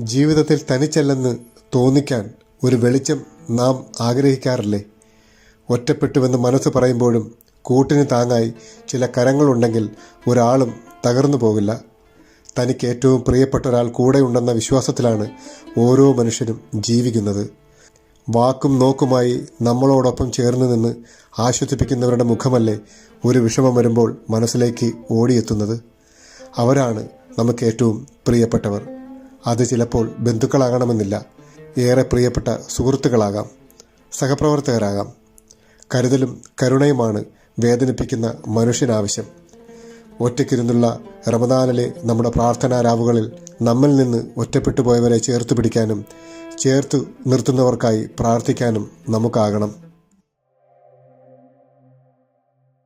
ജീവിതത്തിൽ തനിച്ചല്ലെന്ന് തോന്നിക്കാൻ ഒരു വെളിച്ചം നാം ആഗ്രഹിക്കാറില്ലേ? ഒറ്റപ്പെട്ടുവെന്ന് മനസ്സ് പറയുമ്പോഴും കൂട്ടിന് താങ്ങായി ചില കരങ്ങളുണ്ടെങ്കിൽ ഒരാളും തകർന്നു പോകില്ല. തനിക്ക് ഏറ്റവും പ്രിയപ്പെട്ട ഒരാൾ കൂടെയുണ്ടെന്ന വിശ്വാസത്തിലാണ് ഓരോ മനുഷ്യരും ജീവിക്കുന്നത്. വാക്കും നോക്കുമായി നമ്മളോടൊപ്പം ചേർന്ന് നിന്ന് ആശ്വസിപ്പിക്കുന്നവരുടെ മുഖമല്ലേ ഒരു വിഷമം വരുമ്പോൾ മനസ്സിലേക്ക് ഓടിയെത്തുന്നത്. അവരാണ് നമുക്ക് ഏറ്റവും പ്രിയപ്പെട്ടവർ. അത് ചിലപ്പോൾ ബന്ധുക്കളാകണമെന്നില്ല. ഏറെ പ്രിയപ്പെട്ട സുഹൃത്തുക്കളാകാം സഹപ്രവർത്തകരാകാം. കരുതലും കരുണയുമാണ് വേദനിപ്പിക്കുന്ന മനുഷ്യനാവശ്യം. ഒറ്റയ്ക്കിരുന്നുള്ള റമദാനിലെ നമ്മുടെ പ്രാർത്ഥനാരാവുകളിൽ നമ്മിൽ നിന്ന് ഒറ്റപ്പെട്ടു പോയവരെ ചേർത്ത് പിടിക്കാനും ചേർത്ത് നിർത്തുന്നവർക്കായി പ്രാർത്ഥിക്കാനും നമുക്കാകണം.